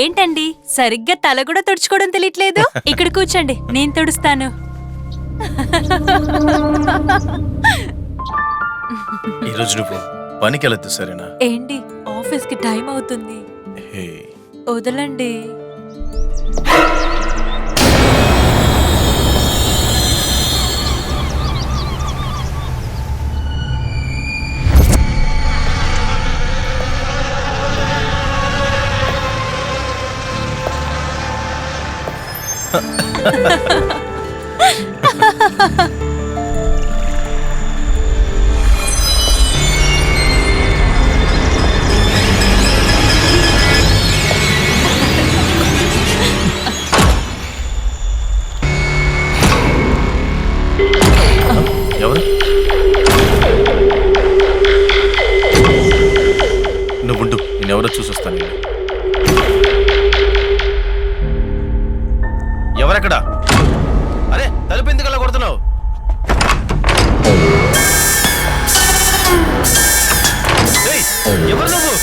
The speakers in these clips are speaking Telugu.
ఏంటండి? సరిగ్గా తల కూడా తుడుచుకోవడం తెలియట్లేదు? ఇక్కడ కూర్చోండి నేను తుడుస్తాను. ఈరోజు నువ్వు పనికి వెళ్ళొద్దు సరేనా? ఏంటి? ఆఫీస్కి టైం అవుతుంది. హే వదలండి ఎవరు ఎవరెక్కడ? అరే తలుపు ఎందుకు అలా కొడుతున్నావు ఎవరు నువ్వు?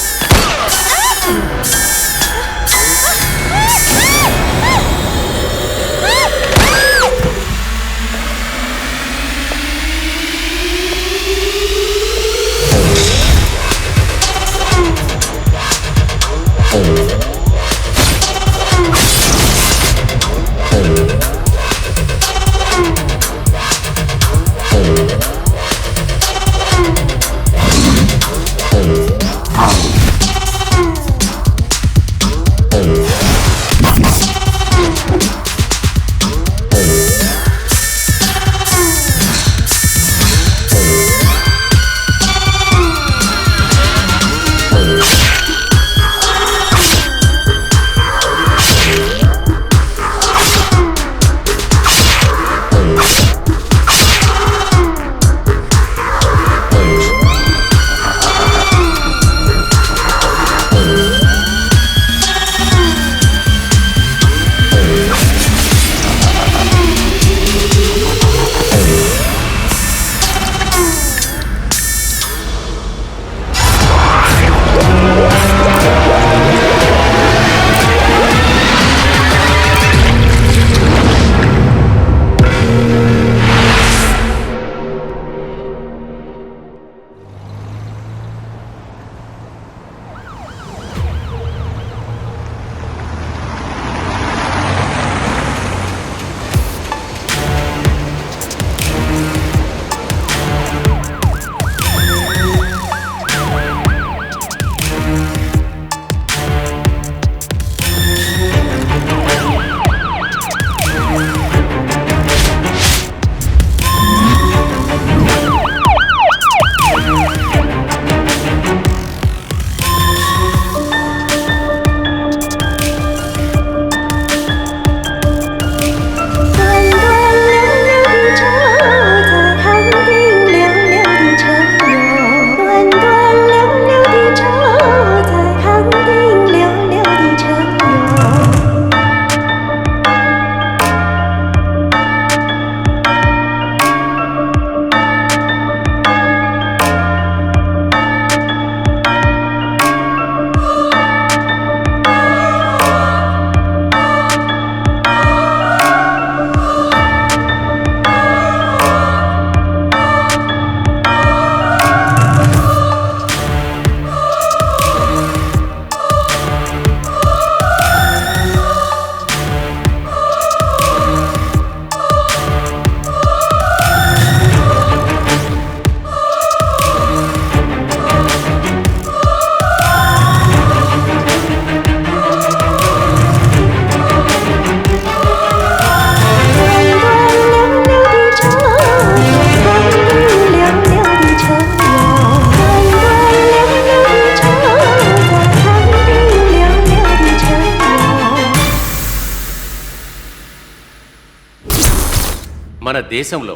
మన దేశంలో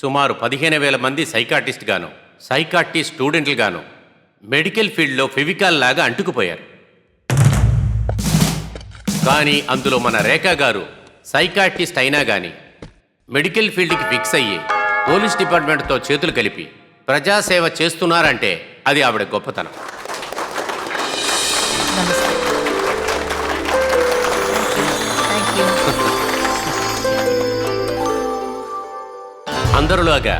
సుమారు పదిహేను వేల మంది సైకాటిస్ట్ గాను సైకాటిస్ట్ స్టూడెంట్లు గాను మెడికల్ ఫీల్డ్లో ఫెవికాల్ లాగా అంటుకుపోయారు. కానీ అందులో మన రేఖా గారు సైకాటిస్ట్ అయినా గాని మెడికల్ ఫీల్డ్కి ఫిక్స్ అయ్యి పోలీస్ డిపార్ట్మెంట్తో చేతులు కలిపి ప్రజాసేవ చేస్తున్నారంటే అది ఆవిడ గొప్పతనం. నమస్తే. థ్యాంక్ అందరిలాగా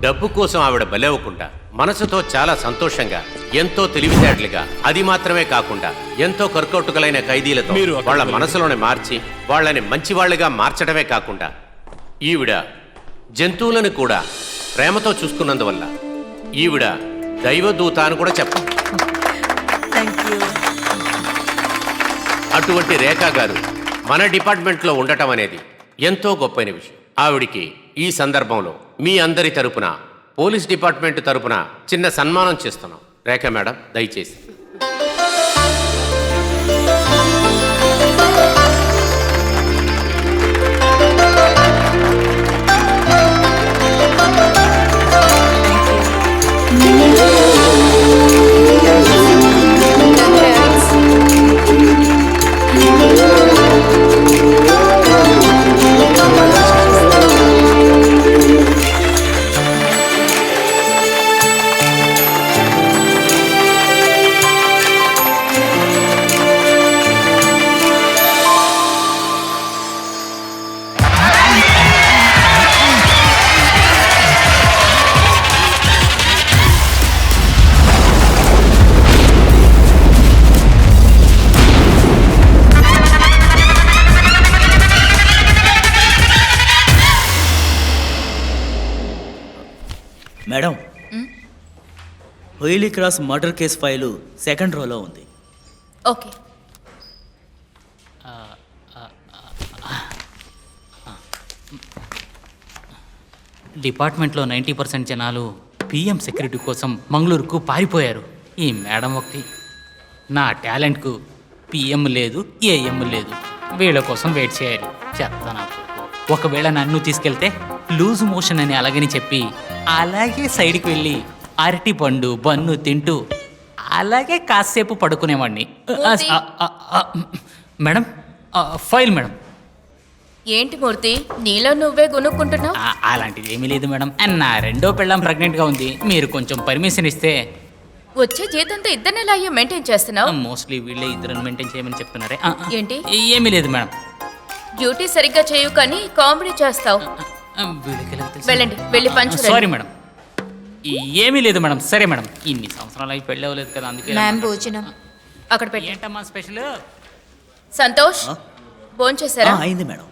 డబ్బు కోసం ఆవిడ బలవ్వకుండా మనసుతో చాలా సంతోషంగా ఎంతో తెలివితేటలుగా అది మాత్రమే కాకుండా ఎంతో కర్కౌటుకలైన ఖైదీలతో వాళ్ళ. మనసులోనే మార్చి వాళ్ళని మంచి వాళ్ళుగా మార్చడమే కాకుండా ఈవిడ జంతువులను కూడా ప్రేమతో చూసుకున్నందువల్ల ఈవిడ దైవదూత అని కూడా యూ అటువంటి రేఖా గారు మన డిపార్ట్మెంట్లో ఉండటం అనేది ఎంతో గొప్పైన విషయం. ఆవిడికి ఈ సందర్భంలో మీ అందరి తరపున పోలీస్ డిపార్ట్మెంట్ తరపున చిన్న సన్మానం చేస్తున్నాం. రేఖ మేడం దయచేసి. హోయిలీ cross murder case file second రోలో ఉంది. ఓకే. డిపార్ట్మెంట్లో నైంటీ పర్సెంట్ జనాలు పిఎం సెక్యూరిటీ కోసం మంగళూరుకు పారిపోయారు. ఈ మేడం ఒకటి. నా టాలెంట్కు పిఎం లేదు ఏఎం లేదు. వీళ్ళ కోసం వెయిట్ చేయాలి. చెత్త నాకు. ఒకవేళ నన్ను తీసుకెళ్తే లూజ్ మోషన్ అని అలాగని చెప్పి అలాగే సైడ్కి వెళ్ళి అరటి పండు బన్ను తింటూ అలాగే కాసేపు పడుకునేవాడిని ఆ, ఆ, ఆ, ఆ, మేడం ఆ, ఫైల్ మేడం. ఏంటి మూర్తి? నీలో నువ్వే కొనుక్కుంటున్నావు ఆ, అలాంటిది ఏమీ లేదు మేడం. అండ్ నా రెండో పెళ్ళం ప్రెగ్నెంట్గా ఉంది. మీరు కొంచెం పర్మిషన్ ఇస్తే. వచ్చే జీతంతో ఇద్దరిని ఎలా అయ్యో మెయింటైన్ చేస్తున్నావు? మోస్ట్లీ వీళ్ళే ఇద్దరు మెయింటైన్ చేయమని చెప్తున్నారే. ఆ, ఆ. ఏంటి? ఏమీ లేదు మేడం. డ్యూటీ సరిగ్గా చేయు కానీ కామెడీ చేస్తావు. ఆ, వీళ్ళకి ఎలా తెలుసు? వెళ్ళండి, వెళ్ళి పంచు సారీ మేడం. ఏమీ లేదు మేడం. సరే మేడం. ఇన్ని సంవత్సరాలు అయి పెళ్ళి అవ్వలేదు కదా అందుకే మ్యామ్ భోజనం. అక్కడ పెట్టి. ఏంటమ్మా స్పెషల్? సంతోష్? భోంచేశారా అయింది మేడం.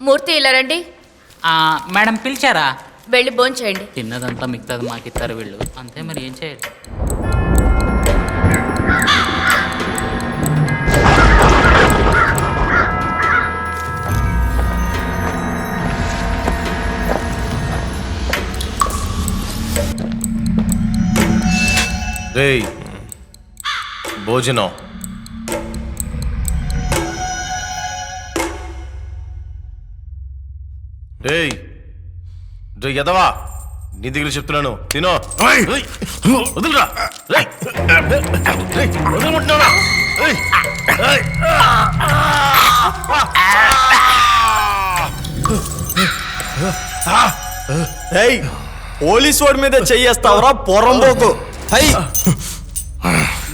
మూర్తి ఇలా రండి. మేడం పిలిచారా? వెళ్ళి భోంచేయండి తిన్నదంతా మిగతాది మాకు ఇస్తారు వీళ్ళు. అంతే మరి ఏం చేయాలి? రేయ్ భోజనం. రేయ్ రే ఎదవా నీ దగ్గర చెప్తున్నాను తినో. వదిలిరా. ఏయ్ పోలీస్ వాడి మీద చెయ్యేస్తావరా పొరంబోకు హై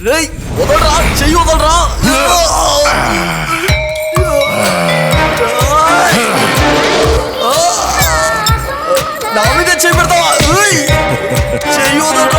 రేయ్ వదలరా చెయ్యి వదలరా. నా మీద పెడతావా? చెయ్యి వదలరా.